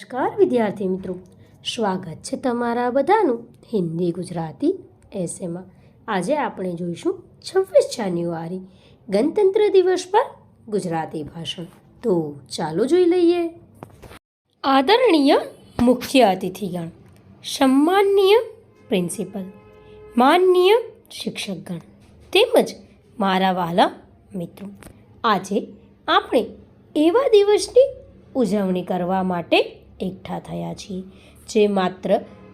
નમસ્કાર, વિદ્યાર્થી મિત્રો. સ્વાગત છે તમારા બધાનું હિન્દી ગુજરાતી એસેમાં આજે આપણે જોઈશું છવ્વીસ જાન્યુઆરી, ગણતંત્ર દિવસ પર ગુજરાતી ભાષણ. તો ચાલો જોઈ લઈએ. આદરણીય મુખ્ય અતિથિગણ, સન્માનનીય પ્રિન્સિપલ, માનનીય શિક્ષકગણ તેમજ મારા વાલા મિત્રો. આજે આપણે એવા દિવસની ઉજવણી કરવા માટે એકઠા થયા છીએ. જે માત્ર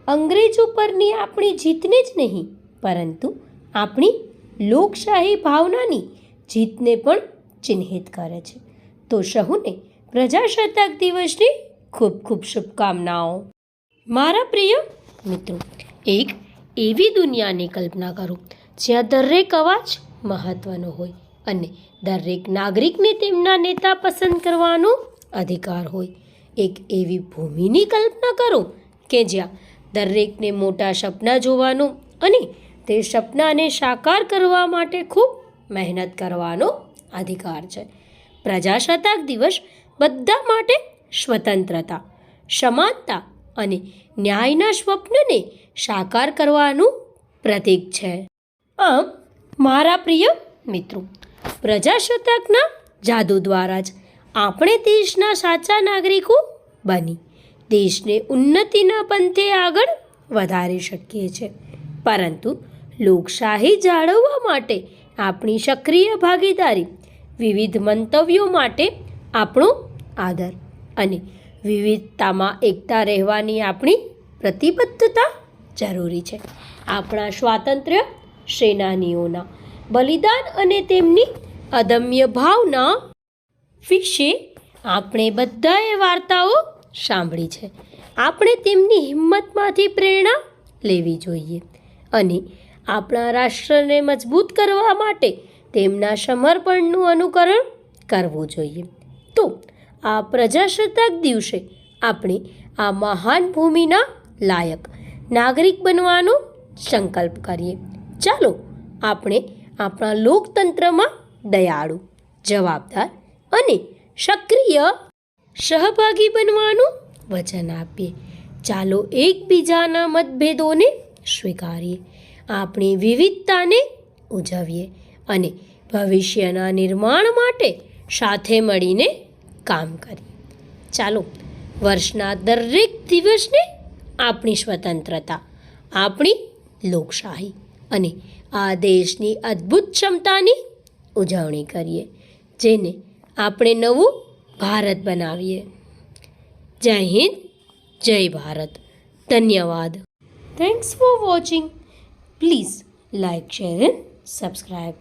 અંગ્રેજો પરની આપણી જીતને જ નહીં, પરંતુ આપણી લોકશાહી ભાવનાની જીતને પણ ચિહ્નિત કરે છે. તો સહુને પ્રજાસત્તાક દિવસની ખૂબ ખૂબ શુભકામનાઓ. મારા પ્રિય મિત્રો, એક એવી દુનિયાની કલ્પના કરો, જ્યાં દરેક અવાજ મહત્વનો હોય અને દરેક નાગરિકને તેમના નેતા પસંદ કરવાનો અધિકાર હોય. એક એવી ભૂમિની કલ્પના કરો કે જ્યાં દરેકને મોટા સપના જોવાનું અને તે સપનાને સાકાર કરવા માટે ખૂબ મહેનત કરવાનો અધિકાર છે. પ્રજાસત્તાક દિવસ બધા માટે સ્વતંત્રતા, સમાનતા અને ન્યાયના સ્વપ્નને સાકાર કરવાનું પ્રતીક છે. આમ, મારા પ્રિય મિત્રો, પ્રજાસત્તાકના જાદુ દ્વારા જ આપણે દેશના સાચા નાગરિકો બની. દેશને ઉન્નતિના પંથે આગળ વધારી શકીએ છીએ પરંતુ લોકશાહી જાળવવા માટે આપણી સક્રિય ભાગીદારી વિવિધ મંતવ્યો માટે આપણો આદર અને વિવિધતામાં એકતા રહેવાની આપણી પ્રતિબદ્ધતા જરૂરી છે. આપણા સ્વાતંત્ર્ય સેનાનીઓના બલિદાન અને તેમની અદમ્ય ભાવના વિશે આપણે બધાએ વાર્તાઓ સાંભળી છે. આપણે તેમની હિંમતમાંથી પ્રેરણા લેવી જોઈએ અને આપણા રાષ્ટ્રને મજબૂત કરવા માટે તેમના સમર્પણનું અનુકરણ કરવું જોઈએ. તો આ પ્રજાસત્તાક દિવસે આપણે આ મહાન ભૂમિના લાયક નાગરિક બનવાનો સંકલ્પ કરીએ. ચાલો આપણે આપણા લોકતંત્રમાં દયાળુ, જવાબદાર અને સક્રિય સહભાગી બનવાનું વચન આપીએ. ચાલો એકબીજાના મતભેદોને સ્વીકારીએ. આપણી વિવિધતાને ઉજવીએ અને ભવિષ્યના નિર્માણ માટે સાથે મળીને કામ કરીએ. ચાલો, વર્ષના દરેક દિવસને આપણી સ્વતંત્રતા, આપણી લોકશાહી અને આ દેશની અદ્ભુત ક્ષમતાની ઉજવણી કરીએ, જેને આપણે નવું ભારત બનાવીએ. જય હિન્દ, જય ભારત. ધન્યવાદ. Thanks for watching please like share and subscribe